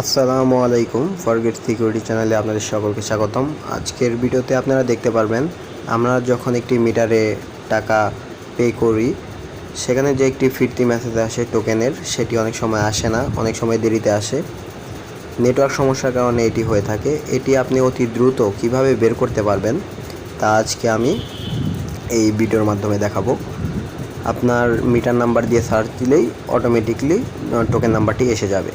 আসসালামু আলাইকুম forget security চ্যানেলে আপনাদের সকলকে স্বাগতম। আজকের ভিডিওতে আপনারা দেখতে পারবেন, আমরা যখন একটি মিটারে টাকা পে করি, সেখানে যে একটি ফিরতি মেসেজ আসে টোকেনের সেটি অনেক সময় আসে না, অনেক সময় দেরিতে আসে। নেটওয়ার্ক সমস্যার কারণে এটি হয়ে থাকে। এটি আপনি অতি দ্রুত কীভাবে বের করতে পারবেন, তা আজকে আমি এই ভিডিওর মাধ্যমে দেখাবো। আপনার মিটার নাম্বার দিয়ে সার্চ দিলেই অটোমেটিকলি টোকেন নাম্বারটি এসে যাবে।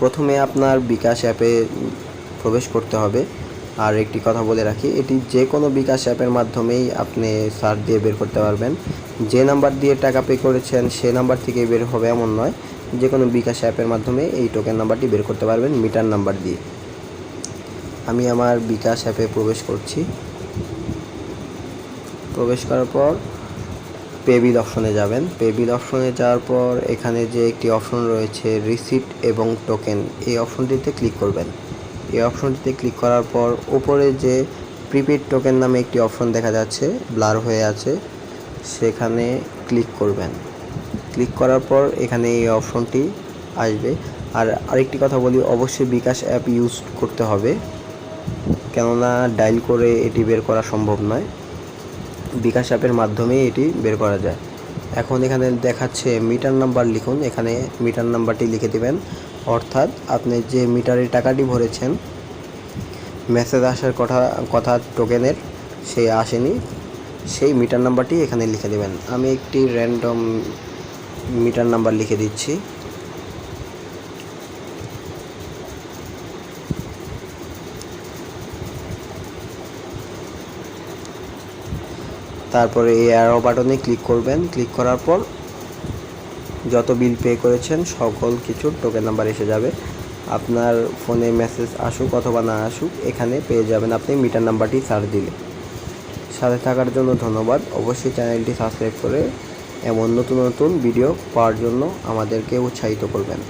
প্রথমে আপনার বিকাশ অ্যাপে প্রবেশ করতে হবে। আর একটি কথা বলে রাখি, এটি যে কোনো বিকাশ অ্যাপের মাধ্যমেই আপনি সার্চ দিয়ে বের করতে পারবেন। যে নাম্বার দিয়ে টাকা পে করেছেন, সে নাম্বার থেকেই বের হবে এমন নয়। যে কোনো বিকাশ অ্যাপের মাধ্যমে এই টোকেন নাম্বারটি বের করতে পারবেন মিটার নাম্বার দিয়ে। আমি আমার বিকাশ অ্যাপে প্রবেশ করছি। প্রবেশ করার পর পে বিল অপশনে যাবেন। পে বিল অপশনে যাওয়ার পর এখানে যে একটি অপশন রয়েছে রিসিপ্ট এবং টোকেন, এই অপশনটিতে ক্লিক করবেন। এই অপশনটিতে ক্লিক করার পর উপরে যে প্রিপেড টোকেন নামে একটি অপশন দেখা যাচ্ছে, ব্লার হয়ে আছে, সেখানে ক্লিক করবেন। ক্লিক করার পর এখানে এই অপশনটি আসবে। আর আরেকটি কথা বলি, অবশ্যই বিকাশ অ্যাপ ইউজ করতে হবে, কেননা ডায়াল করে এটি বের করা সম্ভব নয়। বিকাশ অ্যাপের মাধ্যমে এটি বের করা যায়। এখন এখানে দেখাচ্ছে মিটার নাম্বার লিখুন। এখানে মিটার নাম্বারটি লিখে দেবেন। অর্থাৎ আপনি যে মিটারের টাকাটি ভরেছেন, মেসেজ আসার কথা কথা টোকেনের, সে আসেনি। সেই মিটার নাম্বারটি এখানে লিখে দেবেন। আমি একটি র্যান্ডম মিটার নাম্বার লিখে দিচ্ছি। তারপরে এই অ্যারো বাটনে ক্লিক করবেন। ক্লিক করার পর যত বিল পে করেছেন, সকল কিছুর টোকেন নাম্বার এসে যাবে। আপনার ফোনে মেসেজ আসুক অথবা না আসুক, এখানে পেয়ে যাবেন আপনি মিটার নাম্বারটি সার্চ দিলে। সাথে থাকার জন্য ধন্যবাদ। অবশ্যই চ্যানেলটি সাবস্ক্রাইব করে এমন নতুন নতুন ভিডিও পাওয়ার জন্য আমাদেরকে উৎসাহিত করবেন।